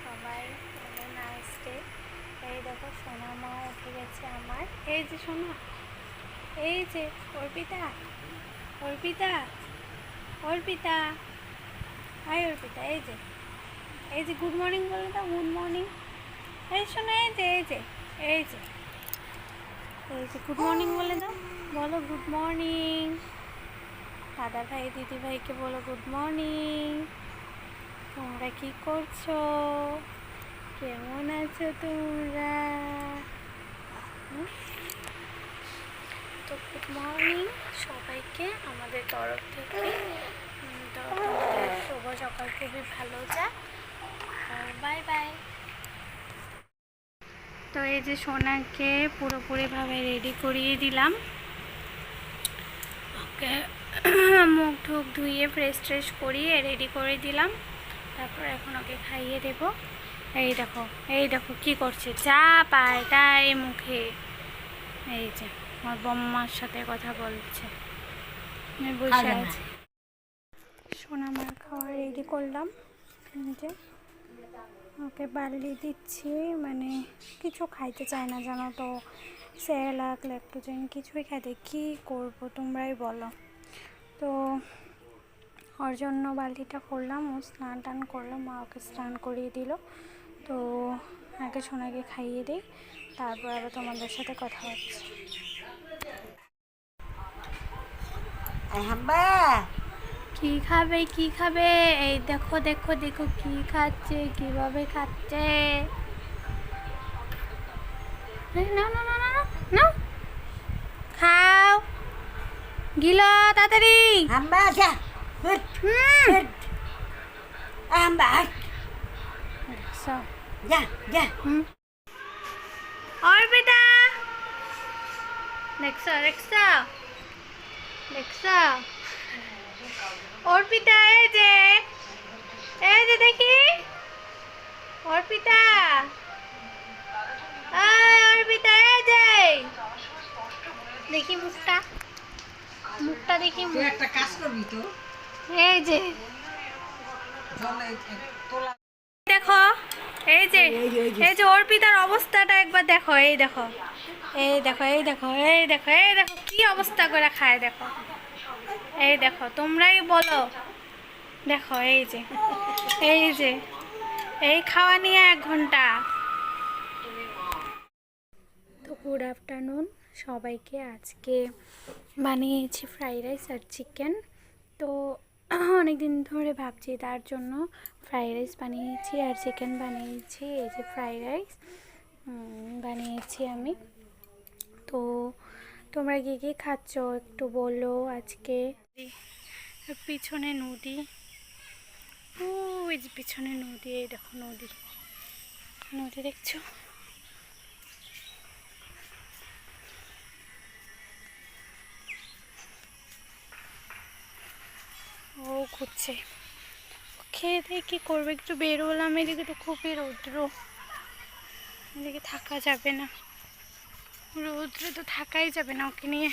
সবাই nice day এই দেখো, সোনা মা উঠে গেছে আমার। এই যে সোনা, এই যে অর্পিতা অর্পিতা অর্পিতা হাই অর্পিতা, এই যে এই যে গুড মর্নিং বলে দাও গুড মর্নিং এই শোনো এই যে এই যে এই যে এই যে গুড মর্নিং বলে দাও, বলো গুড মর্নিং দাদা ভাই, দিদি ভাইকে বলো গুড মর্নিং তোমরা কি করছ? কেমন আছো তোমরা? তো গুড মর্নিং সবাইকে আমাদের তরফ থেকে। তো শুভ সকাল, খুবই ভালো যাক বাই বাই তো এই যে সোনাকে পুরোপুরিভাবে রেডি করিয়ে দিলাম। ওকে মুখ ঠুক ধুয়ে ফ্রেশ ট্রেশ করিয়ে রেডি করে দিলাম। ওকে খাইয়ে দেব। এই দেখো এই দেখো কি করছে। চা পায় তাই মুখে। এই যে আমার বম্মার সাথে কথা বলছে। বসে আছি। সোনা মার খাওয়া রেডি করলাম। যে ওকে বালি দিচ্ছি। মানে কিছু খাইতে চায় না জানো তো। স্যালাক ল্যাক্টোজেন কিছুই খাইতে কী করব তোমরাই বলো। তো ওর জন্য বালতিটা করলাম ও স্নান টান করল মা ওকে স্নান করিয়ে দিল। তো আগে সোনাকে খাইয়ে দিই তারপর আবার তোমাদের সাথে কথা হচ্ছে। কি খাবে কি খাবে? এই দেখো দেখো দেখো কি খাচ্ছে কীভাবে খাচ্ছে? নাও না না না নাও। খাও। গিল তাড়াতাড়ি। হাম্বা যা। হুট হাম্বা হাট দেখছ? যা যা হুম অর্পিতা দেখছ দেখছ দেখছ অর্পিতা এই যে এই যে দেখি অর্পিতা অর্পিতা এই যে দেখি মুখটা মুখটা দেখি একটা কাজ করবি তো। এই যে। দেখো, এই যে। এই যে অর্পিতার অবস্থাটা একবার দেখো, এই দেখো। এই দেখো এই দেখো এই দেখো এই দেখো, কি অবস্থা করে খায় দেখো। এই দেখো, তোমরাই বলো। দেখো, এই যে এই যে, এই খাওয়া নিয়ে এক ঘণ্টা। তো গুড আফটারনুন সবাইকে। আজকে বানিয়েছি ফ্রাইড রাইস আর চিকেন তো অনেক দিন ধরে ভাবছি তার জন্য ফ্রাইড রাইস বানিয়েছি আর চিকেন বানিয়েছি, এই যে ফ্রাইড রাইস বানিয়েছি আমি। তো তোমরা কি কি খাচ্ছ একটু বলো আজকে? পিছনে নদী। ও, এই যে পিছনে নদী, এই দেখো নদী। নদী দেখছ? ও খুঁজছে খেয়ে দিয়ে কী করবে? একটু বেরোলাম এদিকে তো খুবই রৌদ্র। এদিকে থাকা যাবে না। রৌদ্রে তো থাকাই যাবে না ওকে নিয়ে।